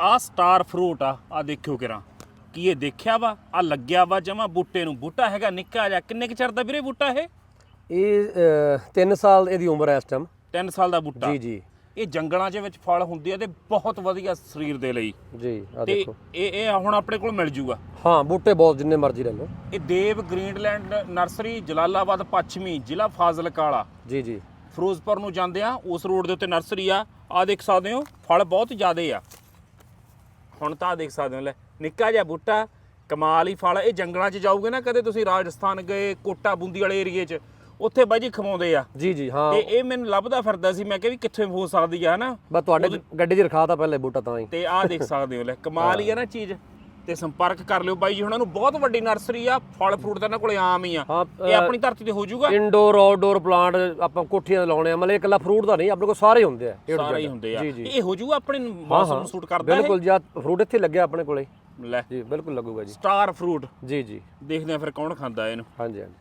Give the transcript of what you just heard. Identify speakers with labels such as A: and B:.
A: ਆ star fruit ਆ ਆ ਦੇਖਿਓ ਕਿਰਾਂ। ਕੀ ਇਹ ਦੇਖਿਆ ਵਾ? ਆ ਲੱਗਿਆ ਵਾ ਜਮਾ ਬੂਟੇ ਨੂੰ। ਬੂਟਾ ਹੈਗਾ ਨਿੱਕਾ ਜਿਹਾ। ਕਿੰਨੇ ਕੁ ਚਿਰ ਦਾ ਵੀਰੇ ਬੂਟਾ ਇਹ?
B: ਇਹ 3 ਸਾਲ ਇਹਦੀ ਉਮਰ ਹੈ ਇਸ ਟਾਈਮ
A: 3 ਸਾਲ ਦਾ ਬੂਟਾ।
B: ਜੀ ਜੀ।
A: ਇਹ ਜੰਗਲਾਂ ਦੇ ਵਿੱਚ ਫਲ ਹੁੰਦੇ ਆ ਤੇ ਬਹੁਤ ਵਧੀਆ ਸਰੀਰ ਦੇ ਲਈ।
B: ਜੀ ਆ ਦੇਖੋ।
A: ਇਹ ਇਹ ਹੁਣ ਆਪਣੇ ਕੋਲ ਮਿਲ ਜੂਗਾ।
B: ਹਾਂ ਬੂਟੇ ਬਹੁਤ ਜਿੰਨੇ ਮਰਜ਼ੀ ਲੈ ਲਓ।
A: ਇਹ ਦੇਵ ਗ੍ਰੀਨਲੈਂਡ ਨਰਸਰੀ ਜਲਾਲਾਬਾਦ ਪੱਛਮੀ ਜ਼ਿਲ੍ਹਾ ਫਾਜ਼ਿਲਕਾ ਵਾਲਾ
B: ਜੀ ਜੀ।
A: ਫਿਰੋਜ਼ਪੁਰ ਨੂੰ ਜਾਂਦੇ ਆ ਉਸ ਰੋਡ ਦੇ ਉੱਤੇ ਨਰਸਰੀ ਆ। ਆ ਦੇਖ ਸਕਦੇ ਹੋ ਫਲ ਬਹੁਤ ਜ਼ਿਆਦੇ ਆ। ਹੁਣ ਤਾਂ ਦੇਖ ਸਕਦੇ ਹੋ ਲੈ ਨਿੱਕਾ ਜਿਹਾ ਬੂਟਾ ਕਮਾਲ ਹੀ ਫਲ ਇਹ ਜੰਗਲਾਂ 'ਚ ਜਾਓਗੇ ਨਾ ਕਦੇ ਤੁਸੀਂ ਰਾਜਸਥਾਨ ਗਏ ਕੋਟਾ ਬੂੰਦੀ ਵਾਲੇ ਏਰੀਏ 'ਚ ਉੱਥੇ ਬਾਈ ਜੀ ਖਵਾਉਂਦੇ ਆ।
B: ਜੀ ਜੀ ਹਾਂ।
A: ਤੇ ਇਹ ਮੈਨੂੰ ਲੱਭਦਾ ਫਿਰਦਾ ਸੀ ਮੈਂ ਕਿਹਾ ਵੀ ਕਿੱਥੇ ਹੋ ਸਕਦੀ ਆ ਹਨਾ?
B: ਬਸ ਤੁਹਾਡੇ ਗੱਡੀ 'ਚ ਰਖਾਤਾ ਪਹਿਲੇ ਬੂਟਾ ਤਾਂ ਹੀ।
A: ਤੇ ਆਹ ਦੇਖ ਸਕਦੇ ਹੋ ਲੈ ਕਮਾਲ ਹੀ ਆ ਨਾ ਚੀਜ਼। ਤੇ ਸੰਪਰਕ ਕਰ ਲਿਓ ਬਾਈ ਜੀ ਉਹਨਾਂ ਨੂੰ ਬਹੁਤ ਵੱਡੀ ਨਰਸਰੀ ਆ ਫਲ ਫਰੂਟ ਤਾਂ ਇਹਨਾਂ ਕੋਲੇ ਆਮ ਹੀ ਆ।
B: ਹਾਂ
A: ਇਹ ਆਪਣੀ ਧਰਤੀ ਤੇ ਹੋ ਜਾਊਗਾ?
B: ਇਨਡੋਰ ਆਊਟਡੋਰ ਪਲਾਂਟ ਆਪਾਂ ਕੋਠੀਆਂ ਤੇ ਲਾਉਣੇ ਆ ਮਤਲਬ ਇਕੱਲਾ ਫਰੂਟ ਦਾ ਨਹੀਂ ਆਪਣੇ ਕੋਲ ਸਾਰੇ ਹੁੰਦੇ ਆ A to
A: ਸਾਰੇ ਹੀ
B: Z।
A: ਹੁੰਦੇ ਆ।
B: ਜੀ ਜੀ।
A: ਇਹ ਹੋ ਜਾਊਗਾ ਆਪਣੇ ਮੌਸਮ ਨੂੰ ਸੂਟ ਕਰਦਾ
B: ਬਿਲਕੁਲ ਜੀ ਫਰੂਟ ਇੱਥੇ ਲੱਗਿਆ ਆਪਣੇ ਕੋਲੇ।
A: ਇਹ ਲੈ।
B: ਜੀ ਬਿਲਕੁਲ ਲੱਗੂਗਾ ਜੀ।
A: ਸਟਾਰ ਫਰੂਟ
B: ਜੀ ਜੀ।
A: ਦੇਖਦੇ ਆ ਫਿਰ ਕੌਣ ਖਾਂਦਾ ਇਹਨੂੰ।
B: ਹਾਂਜੀ ਹਾਂਜੀ।